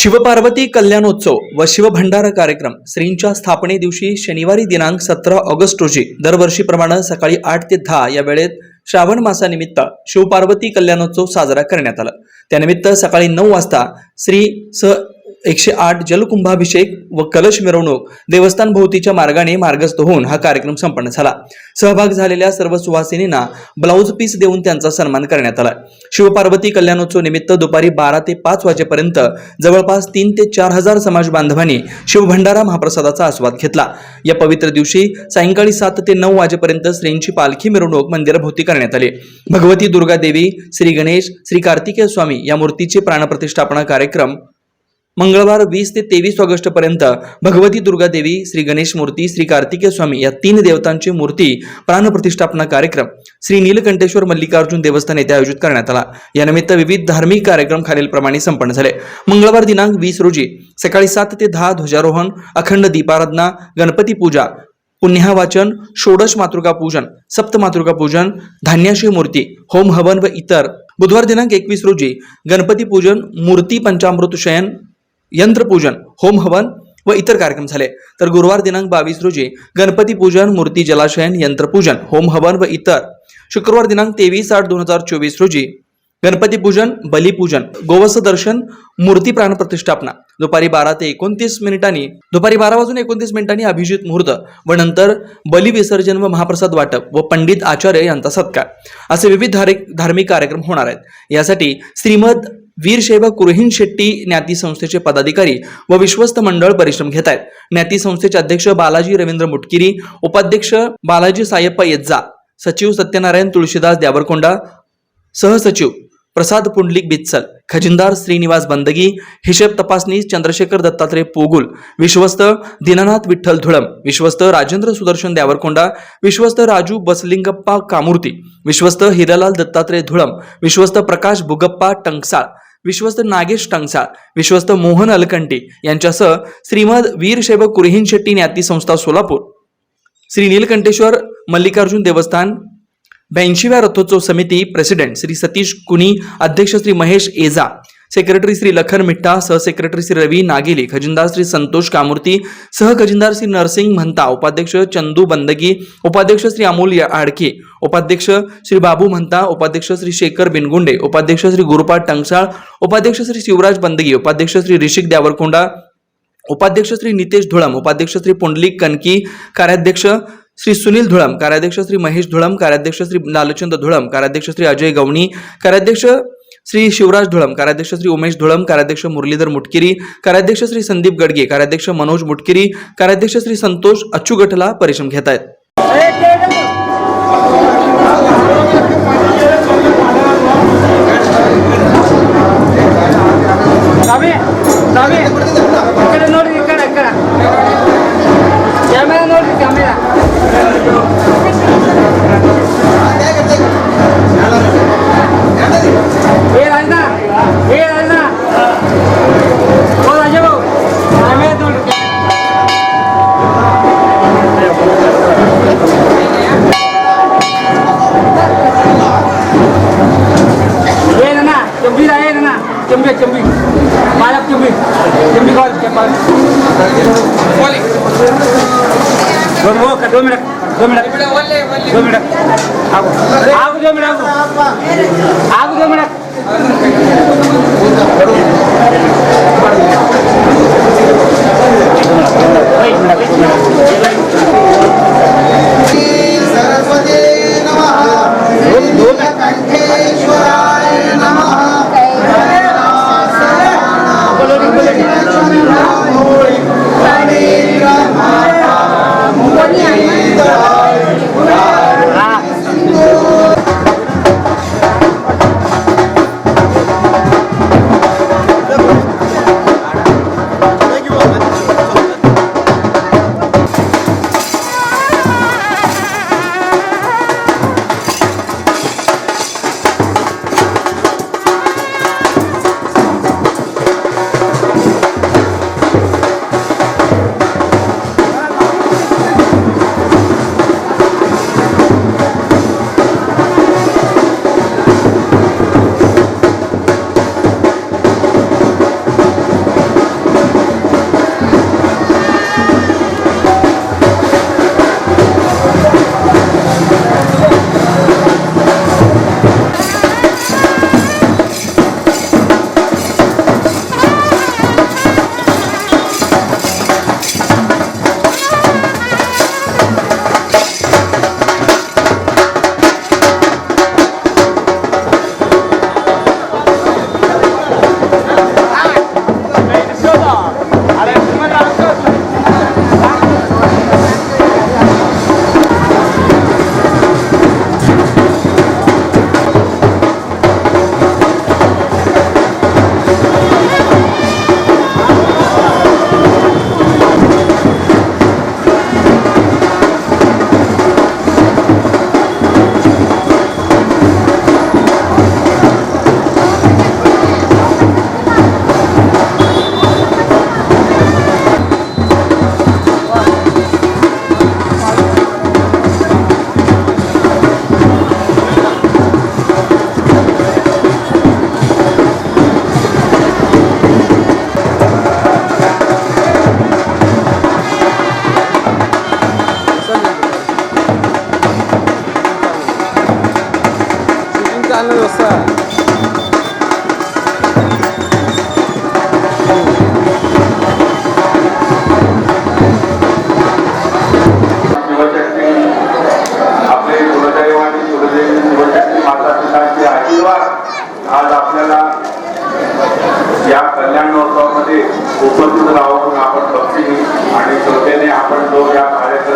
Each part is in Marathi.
शिवपार्वती कल्याणोत्सव व शिवभंडारा कार्यक्रम श्रींच्या स्थापने दिवशी शनिवारी दिनांक सतरा ऑगस्ट रोजी दरवर्षीप्रमाणे सकाळी आठ ते दहा या वेळेत श्रावण मासानिमित्त शिवपार्वती कल्याणोत्सव साजरा करण्यात आला. त्यानिमित्त सकाळी नऊ वाजता श्री स एकशे आठ जलकुंभाभिषेक व कलश मिरवणूक देवस्थान भोवतीच्या मार्गाने मार्गस्थ होऊन हा कार्यक्रम संपन्न झाला. सहभाग झालेल्या सर्व सुवासिनींना ब्लाऊज पीस देऊन त्यांचा सन्मान करण्यात आला. शिवपार्वती कल्याणोत्सव निमित्त दुपारी बारा ते पाच वाजेपर्यंत जवळपास तीन ते चार हजार समाज बांधवांनी शिवभंडारा महाप्रसादाचा आस्वाद घेतला. या पवित्र दिवशी सायंकाळी सात ते नऊ वाजेपर्यंत श्रींची पालखी मिरवणूक मंदिराभोवती करण्यात आली. भगवती दुर्गा देवी श्री गणेश श्री कार्तिकेय स्वामी या मूर्तीचे प्राणप्रतिष्ठापना कार्यक्रम मंगळवार वीस ते तेवीस ऑगस्ट पर्यंत भगवती दुर्गा देवी श्री गणेश मूर्ती श्री कार्तिकेय स्वामी या तीन देवतांची मूर्ती प्राणप्रतिष्ठापना कार्यक्रम श्री नीलकंठेश्वर मल्लिकार्जुन देवस्थान येथे आयोजित करण्यात आला. यानिमित्त विविध धार्मिक कार्यक्रम खालीलप्रमाणे संपन्न झाले. मंगळवार दिनांक वीस रोजी सकाळी सात ते दहा ध्वजारोहण अखंड दीपाराधना गणपती पूजा पुण्यावाचन षोडश मातृका पूजन सप्त मातृका पूजन धान्याशी मूर्ती होम हवन व इतर. बुधवार दिनांक एकवीस रोजी गणपती पूजन मूर्ती पंचामृत शयन यंत्रपूजन होम हवन व इतर कार्यक्रम झाले. तर गुरुवार दिनांक बावीस रोजी गणपती पूजन मूर्ती जलाशयन यंत्रपूजन होम हवन व इतर. शुक्रवार दिनांक तेवीस आठ दोन हजार चोवीस रोजी गणपती पूजन बलिपूजन गोवस दर्शन मूर्ती प्राण प्रतिष्ठापना. दुपारी बारा ते एकोणतीस मिनिटांनी दुपारी बारा वाजून एकोणतीस मिनिटांनी अभिजित मुहूर्त व नंतर बलिविसर्जन व महाप्रसाद वाटप व पंडित आचार्य यांचा सत्कार. असे विविध धार्मिक कार्यक्रम होणार आहेत. यासाठी श्रीमद वीरशैव कुरहीन शेट्टी ज्ञाती संस्थेचे पदाधिकारी व विश्वस्त मंडळ परिश्रम घेत आहेत. ज्ञाती संस्थेचे अध्यक्ष बालाजी रवींद्र मुटकिरी उपाध्यक्ष बालाजी सायप्पा येज्जा सचिव सत्यनारायण तुळशीदास द्यावरकोंडा सहसचिव प्रसाद पुंडलिक बित्सल खजिनदार श्रीनिवास बंदगी हिशेब तपासणी चंद्रशेखर दत्तात्रय पोगुल विश्वस्त दीनानाथ विठ्ठल धुळम विश्वस्त राजेंद्र सुदर्शन द्यावरकोंडा विश्वस्त राजू बसलिंगप्पा कामूर्ती विश्वस्त हिरालाल दत्तात्रय धुळम विश्वस्त प्रकाश बुगप्पा टंकसाळ विश्वस्त नागेश टंकसाळ विश्वस्त मोहन अलकंटे यांच्यासह श्रीमद वीरशैव कुरहीन शेट्टी ज्ञाती संस्था सोलापूर. श्री नीलकंठेश्वर मल्लिकार्जुन देवस्थान ब्याऐंशीव्या रथोत्सव समिती प्रेसिडेंट श्री सतीश कुनी अध्यक्ष श्री महेश एजा सेक्रेटरी श्री लखन मिठ्ठा सहसेक्रेटरी श्री रवी नागेली खजिनदार श्री संतोष कामूर्ती सहखजिनदार श्री नरसिंग म्हणता उपाध्यक्ष चंदू बंदगी उपाध्यक्ष श्री अमोल या- आडके उपाध्यक्ष श्री बाबू म्हणता उपाध्यक्ष श्री शेखर बिनगुंडे उपाध्यक्ष श्री गुरुपाठ टंगसाळ उपाध्यक्ष श्री शिवराज बंदगी उपाध्यक्ष श्री ऋषिक द्यावरकोंडा उपाध्यक्ष श्री नितेश धुळम उपाध्यक्ष श्री पुंडलिक कनकी कार्याध्यक्ष श्री सुनील धुळम कार्याध्यक्ष श्री महेश धुळम कार्याध्यक्ष श्री लालचंद धुळम कार्याध्यक्ष श्री अजय गवणी कार्याध्यक्ष श्री शिवराज धुळम कार्याध्यक्ष श्री उमेश धुळम कार्याध्यक्ष मुरलीधर मुटकिरी कार्याध्यक्ष श्री संदीप गडगे कार्याध्यक्ष मनोज मुटकिरी कार्याध्यक्ष श्री संतोष अच्युगठला परिश्रम घेत आहेत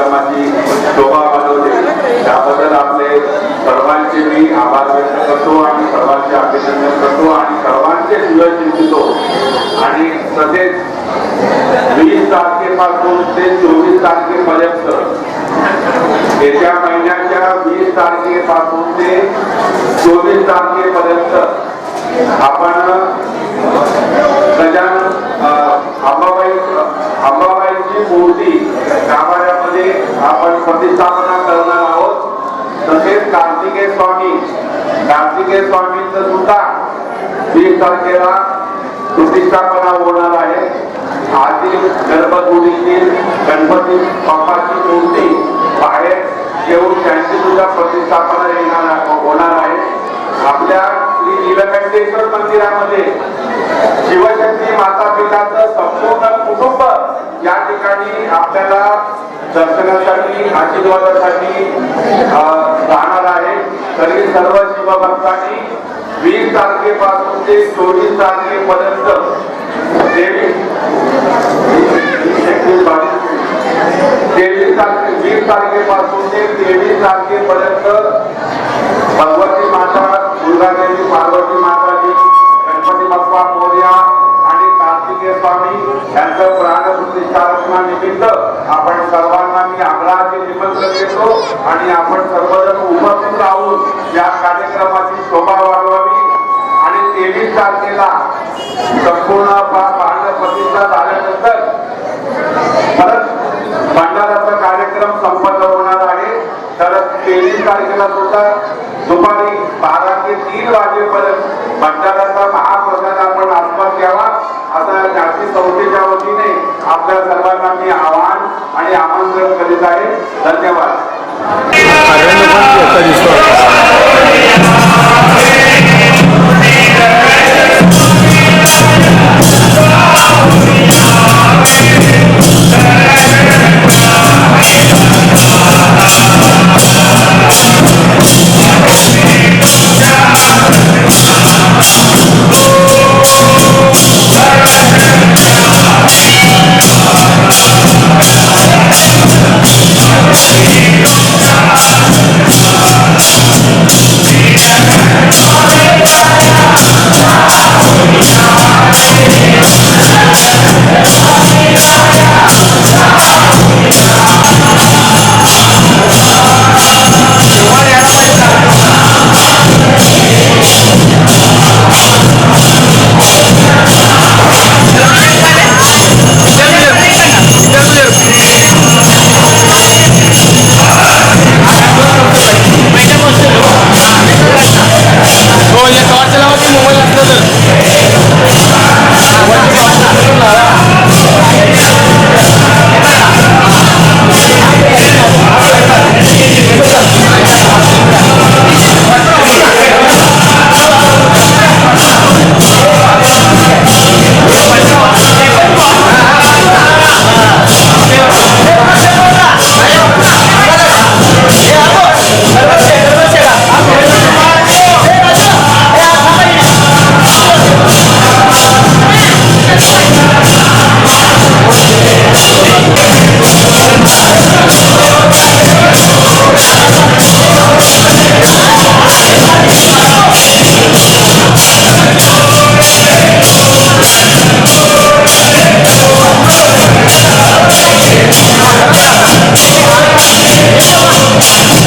कार्यक्रमाची शोभा बनवली त्याबद्दल आपले सर्वांचे मी आभार व्यक्त करतो आणि सर्वांचे अभिनंदन करतो आणि सर्वांचे सुयोग चिंतितो. आणि तसेच वीस तारखेपासून ते चोवीस तारखेपर्यंत येत्या महिन्याच्या वीस तारखेपासून ते चोवीस तारखेपर्यंत आपण गजान अंबाबाई अंबाबाईची मूर्ती गाभाऱ्यामध्ये आपण प्रतिष्ठापना करणार आहोत. तसेच कार्तिकेय स्वामी कार्तिकेय स्वामींच सुद्धा वीस तारखेला प्रतिष्ठापना होणार आहे. आधी गर्भगुडीतील गणपती बाप्पाची मूर्ती बाहेर ठेवून त्यांची सुद्धा प्रतिष्ठापना येणार होणार आहे. आपल्या निलकंठेश्वर मंदिरामध्ये शिवशक्ती माता पिताचं संपूर्ण कुटुंब या ठिकाणी आपल्याला दर्शनासाठी आशीर्वादासाठी राहणार आहे. तरी सर्व शिवभक्तांनी वीस तारखेपासून ते चोवीस तारखे तेवीस तारखेला संपूर्ण प्रतिष्ठा झाल्यानंतर परत भंडाराचा कार्यक्रम संपन्न होणार आहे. तर तेवीस तारखेला सुद्धा दुपारी बारा ते तीन वाजेपर्यंत भंडाराचा महाप्रसाद आपण आस्वाद घ्यावा. असा जाती संस्थेच्या वतीने आपल्या सर्वांना मी आवाहन आणि आमंत्रण करीत आहे. धन्यवाद. Yeah. Oh,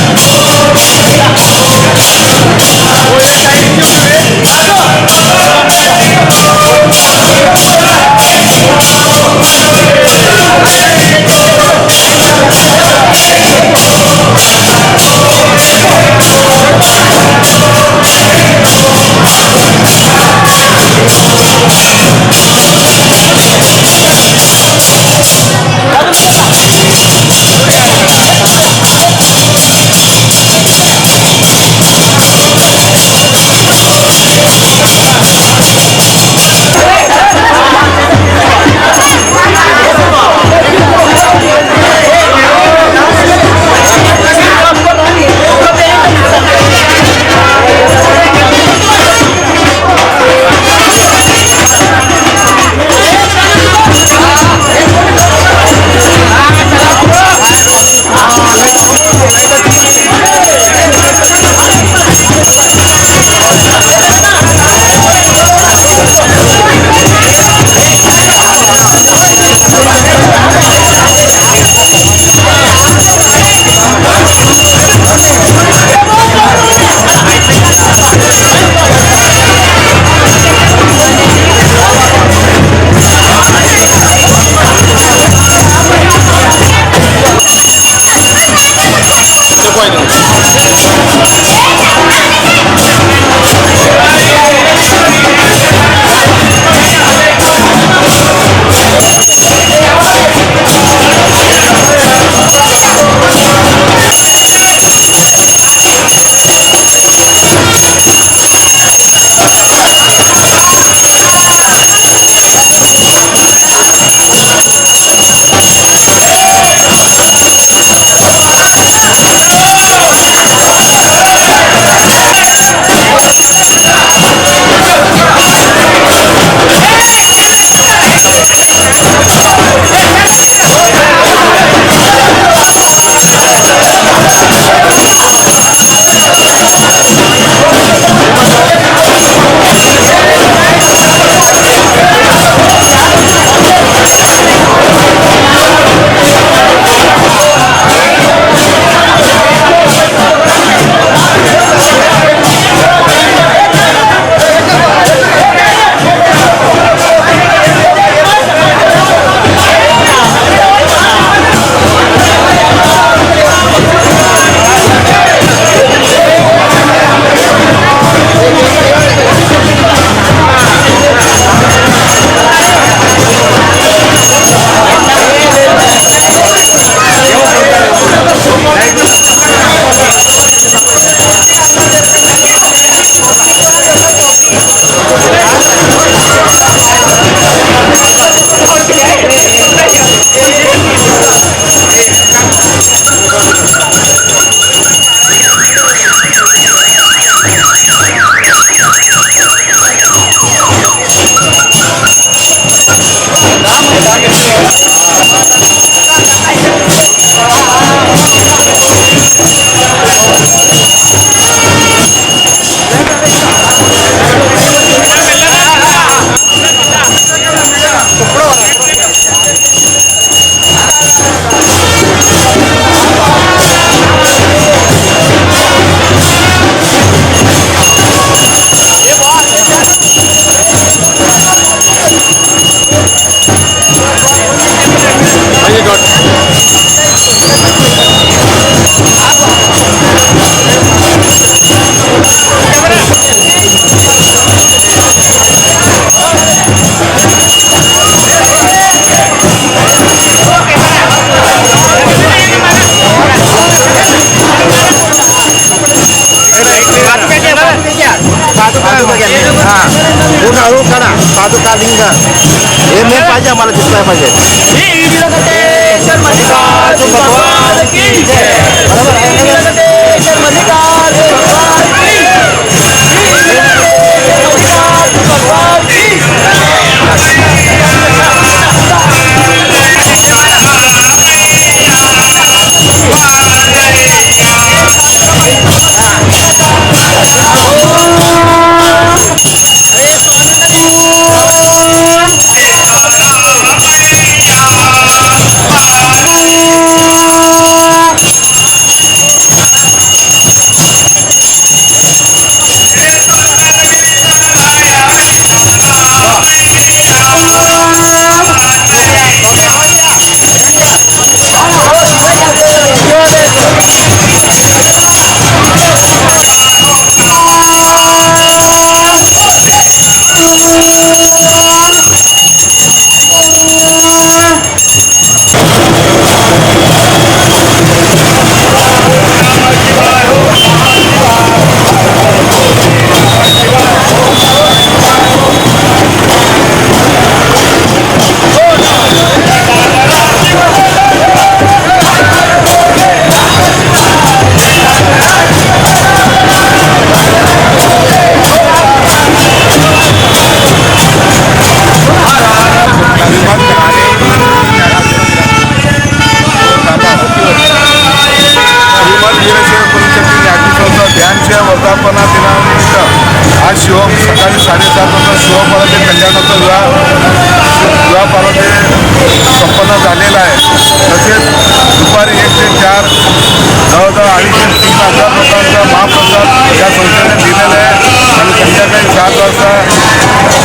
सात वाजता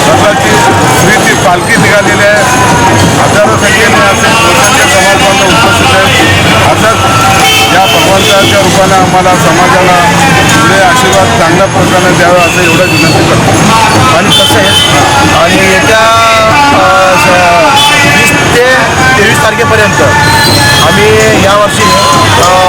रथाची श्रीची पालखी निघालेली आहे. हजारो संख्येने असे लोकांचे समाज उपस्थित आहेत. असंच या भगवंताच्या रूपाने आम्हाला समाजाला पुढे आशीर्वाद चांगल्या प्रकारे द्यावा असं एवढं विनंती करतो. आणि तसेच आणि येत्या ते तेवीस तारखेपर्यंत. आम्ही यावर्षी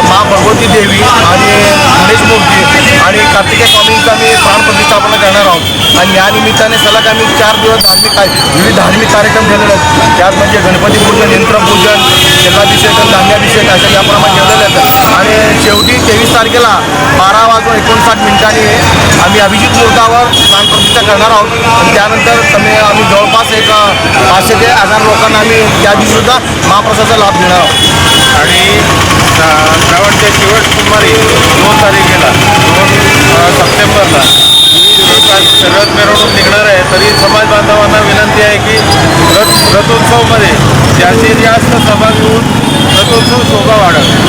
मा भगवती देवी आणि गणेश मूर्ती आणि कार्तिकेय स्वामींचा आम्ही प्राणप्रतिष्ठापना करणार आहोत. आणि या निमित्ताने सलग आम्ही चार दिवस धार्मिक काय विविध धार्मिक कार्यक्रम ठेवलेले आहेत. त्यात म्हणजे गणपती पूजन यंत्रपूजन जलाभिषेक धान्याभिषेक अशा याप्रमाणे ठेवलेले आहेत. आणि शेवटी तेवीस तारखेला बारा वाजून एकोणसाठ मिनिटांनी आम्ही अभिजित मुहूर्तावर प्राणप्रतिष्ठा करणार आहोत. त्यानंतर आम्ही जवळपास एक पाचशे ते हजार लोकांना आम्ही त्या दिवशी महाप्रसादाचा लाभ मिळावा. आणि श्रा- श्रावणच्या शेवट सोमवारी दोन तारखेला दोन सप्टेंबरला रथ मिरवणूक निघणार आहे तरी समाज बांधवांना विनंती आहे की रथ रथोत्सवमध्ये जास्तीत जास्त सभा होऊन रथोत्सव शोभा वाढव.